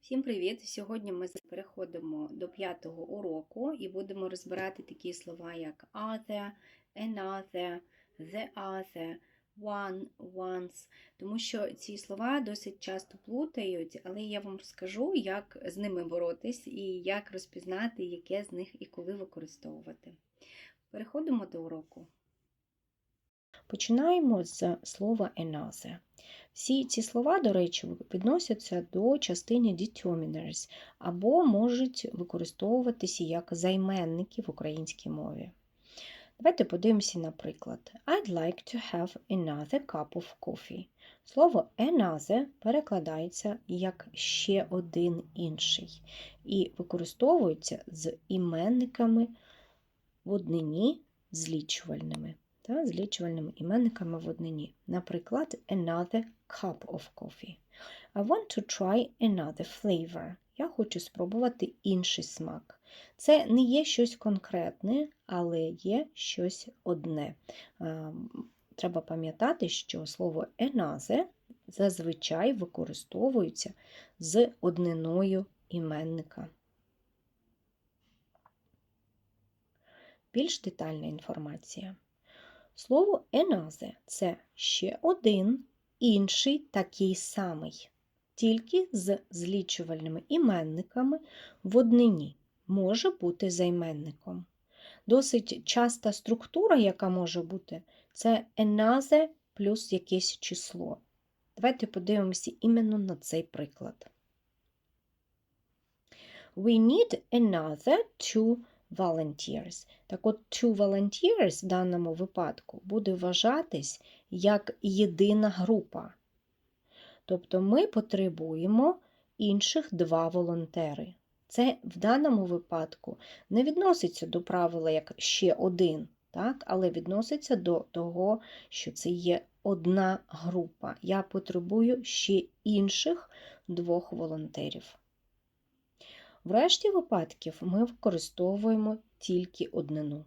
Всім привіт! Сьогодні ми переходимо до п'ятого уроку і будемо розбирати такі слова, як other, another, the other, one, once, тому що ці слова досить часто плутають, але я вам розкажу, як з ними боротись і як розпізнати, яке з них і коли використовувати. Переходимо до уроку. Починаємо з слова another. Всі ці слова, до речі, відносяться до частини determiners або можуть використовуватися як займенники в українській мові. Давайте подивимося, наприклад, I'd like to have another cup of coffee. Слово another перекладається як ще один інший і використовується з іменниками в однині злічувальними та злічувальними іменниками в однині. Наприклад, another cup of coffee. I want to try another flavor. Я хочу спробувати інший смак. Це не є щось конкретне, але є щось одне. Треба пам'ятати, що слово another зазвичай використовується з одниною іменника. Більш детальна інформація. Слово another – це ще один, інший такий самий, тільки з злічувальними іменниками в однині може бути займенником. Досить часта структура, яка може бути, це another плюс якесь число. Давайте подивимося іменно на цей приклад. We need another two volunteers. Так от, two volunteers в даному випадку буде вважатись як єдина група. Тобто ми потребуємо інших два волонтери. Це в даному випадку не відноситься до правила як ще один, так? але відноситься до того, що це є одна група. Я потребую ще інших двох волонтерів. В решті випадків ми використовуємо тільки однину.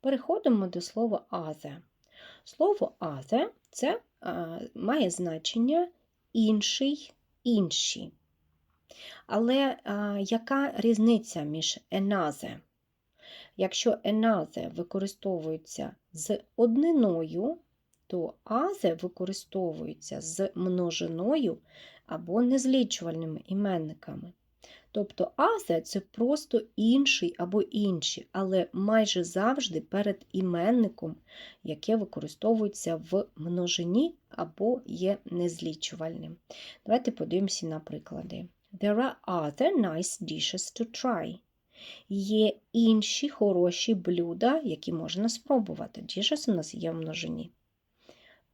Переходимо до слова other. Слово other це а, має значення інший, інші. Але а, яка різниця між another? Якщо another використовується з одниною, то азе використовується з множиною або незлічувальними іменниками. Тобто азе це просто інший або інші, але майже завжди перед іменником, яке використовується в множині або є незлічувальним. Давайте подивимося на приклади. There are other nice dishes to try. Є інші хороші блюда, які можна спробувати. Dishes у нас є в множині.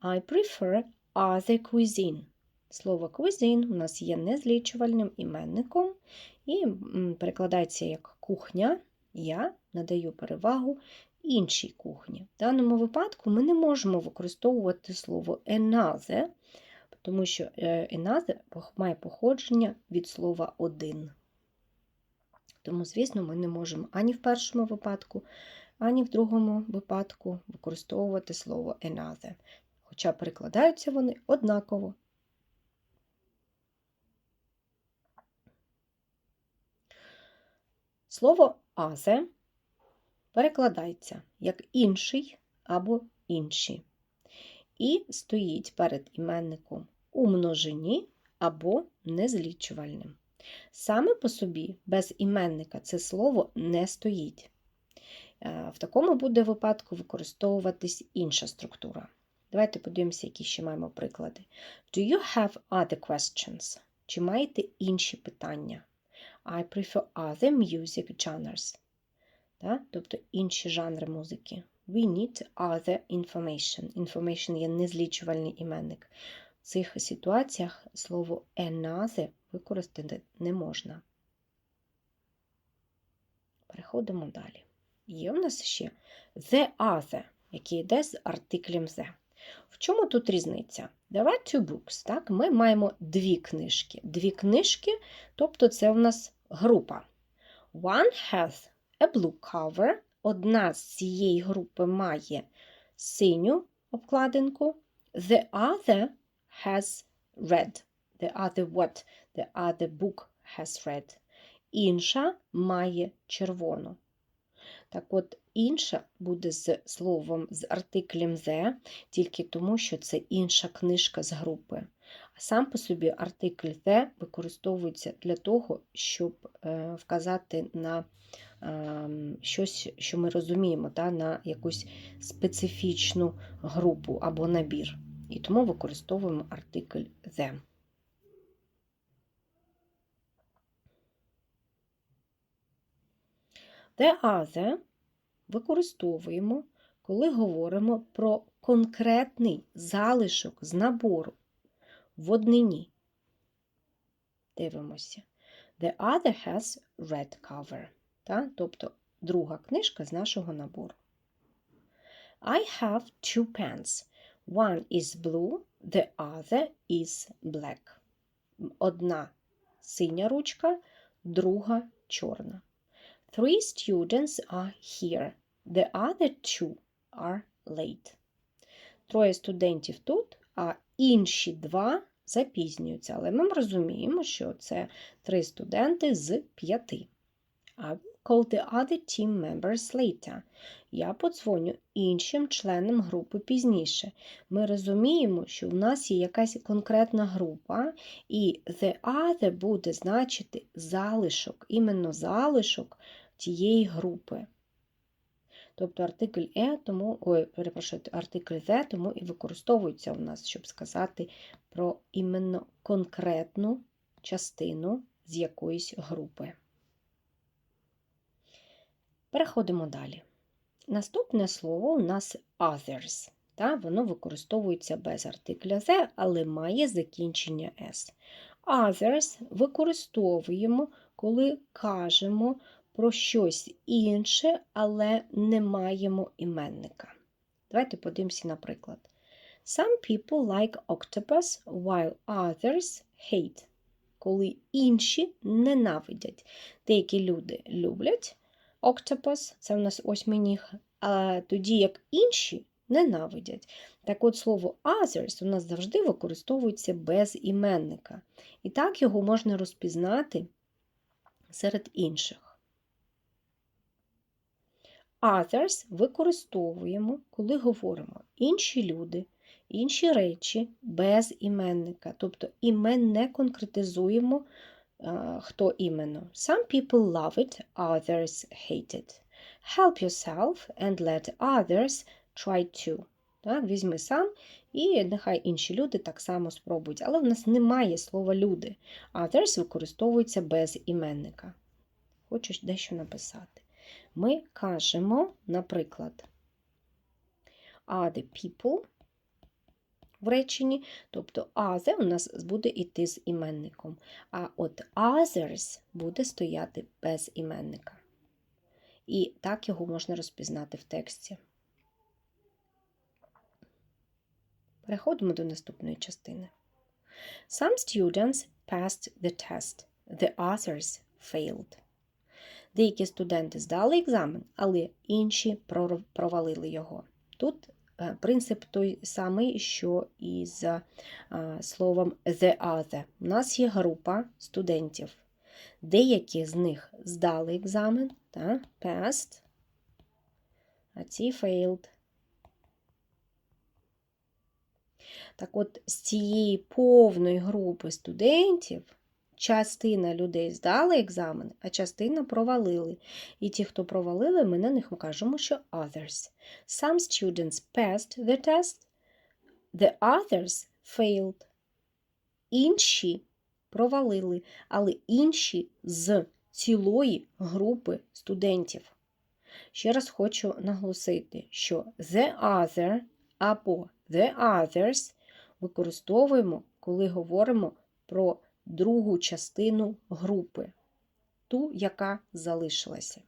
I prefer other cuisine. Слово cuisine у нас є незлічувальним іменником і перекладається як кухня. Я надаю перевагу іншій кухні. В даному випадку ми не можемо використовувати слово another, тому що another має походження від слова один. Тому, звісно, ми не можемо ані в першому випадку, ані в другому випадку використовувати слово another хоча перекладаються вони однаково. Слово азе перекладається як інший або інші, і стоїть перед іменником у множині або незлічувальним. Саме по собі без іменника це слово не стоїть. Е, в такому буде випадку використовуватись інша структура. Давайте подивимося, які ще маємо приклади. Do you have other questions? Чи маєте інші питання? I prefer other music genres. Так? Тобто інші жанри музики. We need other information. Information є незлічувальний іменник. В цих ситуаціях слово another використати не можна. Переходимо далі. Є у нас ще the other, який йде з артиклем the. В чому тут різниця? There are two books. Так? Ми маємо дві книжки. Дві книжки, тобто це в нас група. One has a blue cover. Одна з цієї групи має синю обкладинку, The other has read. The other what? The other book has read. Інша має червону. Так от, інша буде з словом з артиклем the, тільки тому, що це інша книжка з групи. А сам по собі артикль the використовується для того, щоб е, вказати на е, щось, що ми розуміємо, та, на якусь специфічну групу або набір. І тому використовуємо артикль the. The other використовуємо, коли говоримо про конкретний залишок з набору в однині. Дивимося. The other has red cover. Та? Тобто друга книжка з нашого набору. I have two pens. One is blue, the other is black. Одна синя ручка, друга чорна. Three students are here. The other two are late. Троє студентів тут, а інші два запізнюються. Але ми розуміємо, що це три студенти з п'яти. I will call the other team members later. Я подзвоню іншим членам групи пізніше. Ми розуміємо, що в нас є якась конкретна група, і the other буде значити залишок, іменно залишок тієї групи. Тобто артикль е, тому, ой, перепрошую, артикль the, тому і використовується у нас, щоб сказати про іменно конкретну частину з якоїсь групи. Переходимо далі. Наступне слово у нас others. Та, Воно використовується без артикля the, але має закінчення s. Others використовуємо, коли кажемо про щось інше, але не маємо іменника. Давайте подивимося, наприклад. Some people like octopus, while others hate. Коли інші ненавидять. Деякі люди люблять octopus, це у нас осьминіг, а тоді як інші ненавидять. Так от слово others у нас завжди використовується без іменника. І так його можна розпізнати серед інших. Others використовуємо, коли говоримо інші люди, інші речі без іменника. Тобто імен не конкретизуємо, хто іменно. Some people love it, others hate it. Help yourself and let others try to. Так, Візьми сам, і нехай інші люди так само спробують. Але в нас немає слова люди. Others використовується без іменника. Хочу дещо написати ми кажемо, наприклад, other people в реченні, тобто other у нас буде йти з іменником, а от others буде стояти без іменника. І так його можна розпізнати в тексті. Переходимо до наступної частини. Some students passed the test, the others failed. Деякі студенти здали екзамен, але інші провалили його. Тут е, принцип той самий, що і з е, словом the other. У нас є група студентів. Деякі з них здали екзамен, та, passed, а ці failed. Так от, з цієї повної групи студентів частина людей здали екзамен, а частина провалили. І ті, хто провалили, ми на них кажемо, що others. Some students passed the test, the others failed. Інші провалили, але інші з цілої групи студентів. Ще раз хочу наголосити, що the other або the others використовуємо, коли говоримо про другу частину групи, ту, яка залишилася.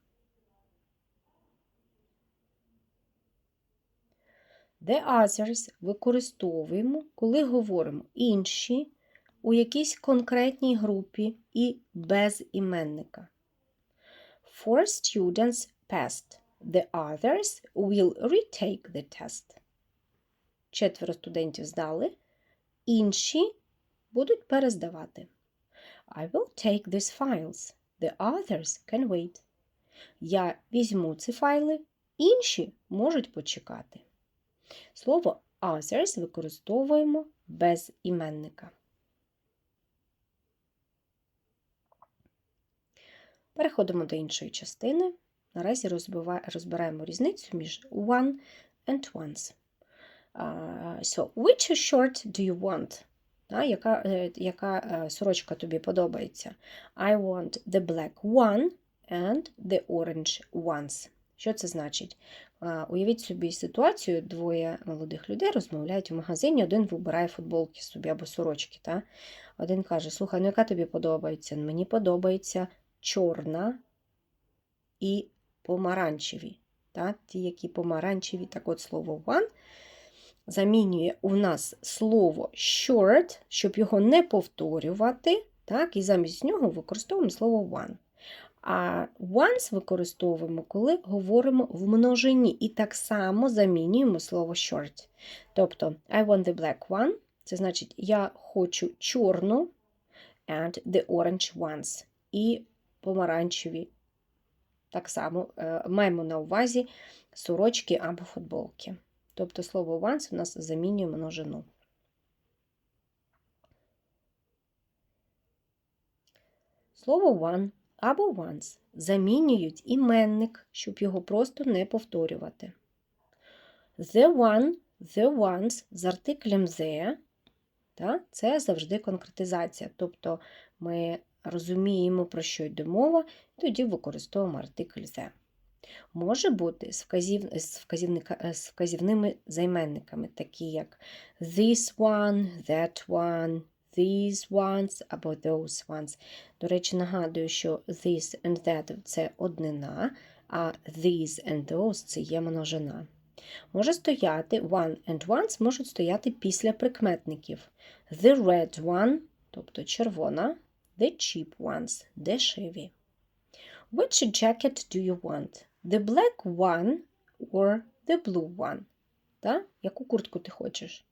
The others використовуємо, коли говоримо інші у якійсь конкретній групі і без іменника. Four students passed. The others will retake the test. четверо студентів здали, інші будуть перездавати. I will take these files. The others can wait. Я візьму ці файли, інші можуть почекати. Слово others використовуємо без іменника. Переходимо до іншої частини. Наразі розбираємо різницю між one and once. Uh, so, which shirt do you want? А, яка, е, яка е, сорочка тобі подобається? I want the black one and the orange ones. Що це значить? Уявіть собі ситуацію, двоє молодих людей розмовляють в магазині, один вибирає футболки собі або сорочки. Та? Один каже: Слухай, ну яка тобі подобається? Мені подобається чорна і помаранчеві. Та? Ті, які помаранчеві, так от слово one замінює у нас слово short, щоб його не повторювати, так? і замість нього використовуємо слово one. А once використовуємо, коли говоримо в множині, і так само замінюємо слово short. Тобто, I want the black one, це значить, я хочу чорну and the orange ones. І помаранчеві. Так само е, маємо на увазі сорочки або футболки. Тобто слово once у нас замінює множину. Слово one або once замінюють іменник, щоб його просто не повторювати. The one, the ones з артиклем the, та, це завжди конкретизація. Тобто ми розуміємо, про що йде мова, і тоді використовуємо артикль the. Може бути з, вказів... з, вказівника... з вказівними займенниками, такі як this one, that one, these ones або those ones. До речі, нагадую, що this and that це однина, а these and those це є множина. Може стояти one and ones можуть стояти після прикметників. The red one, тобто червона, the cheap ones, дешеві. Which jacket do you want? The black one or the blue one? Та? Яку куртку ти хочеш?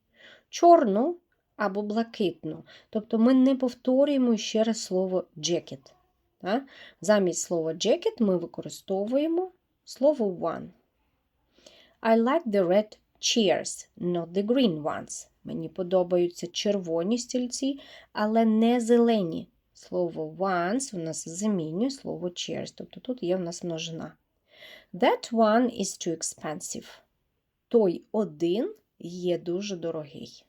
Чорну або блакитну. Тобто ми не повторюємо ще раз слово jacket. Та? Замість слова jacket ми використовуємо слово one. I like the red chairs, not the green ones. Мені подобаються червоні стільці, але не зелені. Слово once у нас замінює слово chairs, тобто тут є у нас множина. That one is too expensive. Той один є дуже дорогий.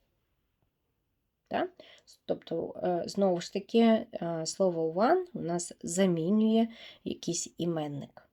Так? Тобто, е, знову ж таки, е, слово one у нас замінює якийсь іменник.